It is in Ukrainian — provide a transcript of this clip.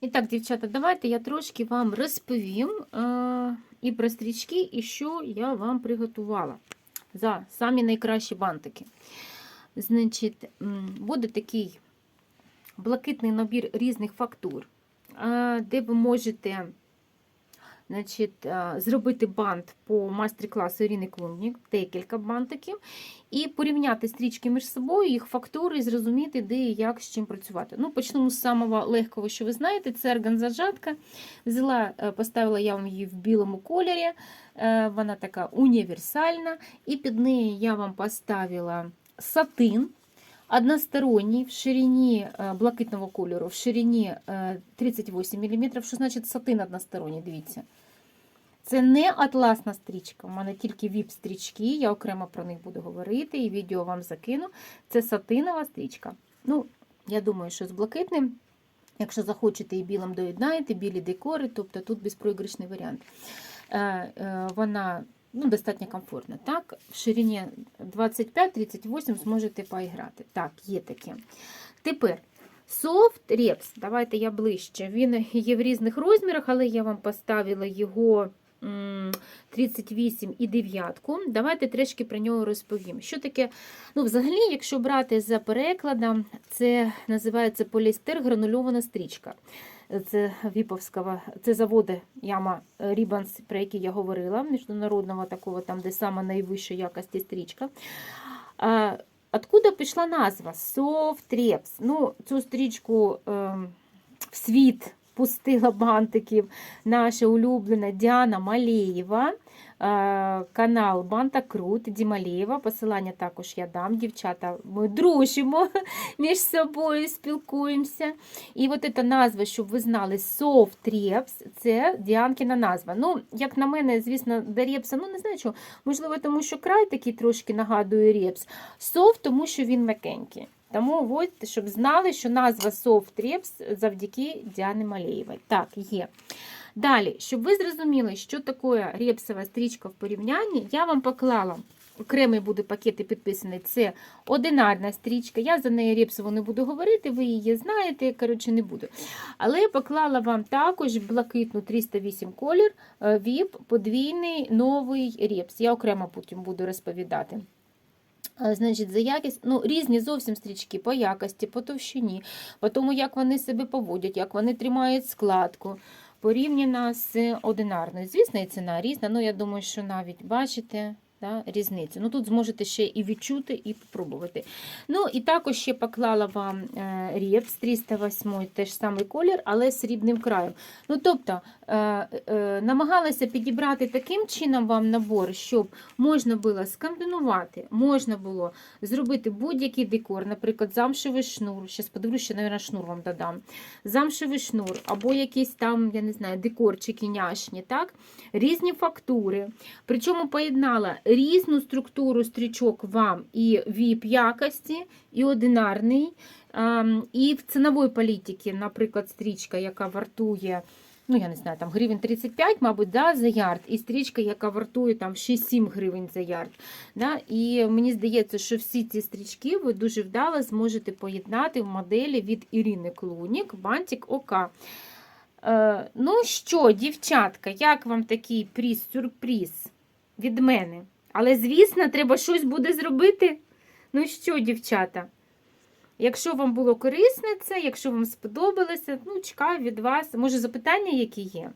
І так, дівчата, давайте я трошки вам розповім е, і про стрічки, і що я вам приготувала за самі найкращі бантики. Значить, буде такий блакитний набір різних фактур, е, де ви можете значить, е, зробити бант по майстер-класу Ірини Клуннік, декілька бантиків, і порівняти стрічки між собою, їх фактури, і зрозуміти, де і як з чим працювати. Ну, почнемо з самого легкого, що ви знаєте, це органзажатка. Взяла, е, поставила я вам її в білому кольорі, е, вона така універсальна, і під неї я вам поставила сатин. Односторонній в ширині е, блакитного кольору, в ширині е, 38 мм. Що значить сатин односторонній? Дивіться. Це не атласна стрічка, у мене тільки віп-стрічки, я окремо про них буду говорити, і відео вам закину. Це сатинова стрічка. Ну, я думаю, що з блакитним, якщо захочете і білим доєднаєте, білі декори, тобто тут безпроіграшний варіант. Е, е, Вона ну, достатньо комфортна. Так, в ширині 25-38 зможете поіграти. Так, є таке. Тепер. Soft Reps, давайте я ближче. Він є в різних розмірах, але я вам поставила його м, 38 і 9. Давайте трішки про нього розповім. Що таке? Ну, взагалі, якщо брати за перекладом, це називається поліестер гранульована стрічка. Це Віповського, це заводи Яма Рібанс, про які я говорила, міжнародного такого, там, де саме найвищої якості стрічка. Откуда пішла назва Софтрепс. Ну, цю стрічку е, в світ пустила бантиків наша улюблена Діана Малеєва, е, канал Банта Крут Дімалєєва. Посилання також я дам. Дівчата, ми дружимо між собою, спілкуємося. І от ця назва, щоб ви знали, Soft Reps, це Діанкіна назва. Ну, як на мене, звісно, до репса, ну не знаю чого, можливо, тому що край такий трошки нагадує репс. Софт, тому що він м'якенький. Тому от, щоб знали, що назва Soft Reps завдяки Діани Малеєвій. Так, є. Далі, щоб ви зрозуміли, що таке репсова стрічка в порівнянні, я вам поклала. Окремий буде пакет і підписаний. Це одинарна стрічка. Я за неї репсову не буду говорити, ви її знаєте, коротше, не буду. Але я поклала вам також блакитну 308 колір, е, VIP, подвійний новий репс. Я окремо потім буду розповідати. Значить, за якість, ну, різні зовсім стрічки по якості, по товщині, по тому, як вони себе поводять, як вони тримають складку, порівняно з одинарною. Звісно, і ціна різна, ну я думаю, що навіть бачите да, різницю. Ну, Тут зможете ще і відчути, і попробувати. Ну, і також ще поклала вам репс 308, теж самий колір, але з срібним краєм. Ну, тобто, е, е, намагалася підібрати таким чином вам набор, щоб можна було скомбінувати, можна було зробити будь-який декор, наприклад, замшевий шнур. Зараз подивлюся, що, мабуть, шнур вам додам. Замшевий шнур, або якісь там, я не знаю, декорчики няшні, так? різні фактури. Причому поєднала різну структуру стрічок вам і VIP якості, і одинарний, ем, і в цінової політики, наприклад, стрічка, яка вартує. Ну, я не знаю, там гривень 35, мабуть, да, за ярд, і стрічка, яка вартує там 6-7 гривень за ярд. Да? І мені здається, що всі ці стрічки ви дуже вдало зможете поєднати в моделі від Ірини Клунік, Бантик ОК. Е, ну що, дівчатка, як вам такий пріз-сюрприз від мене? Але, звісно, треба щось буде зробити. Ну що, дівчата? Якщо вам було корисне це, якщо вам сподобалося, ну, чекаю від вас. Може, запитання які є?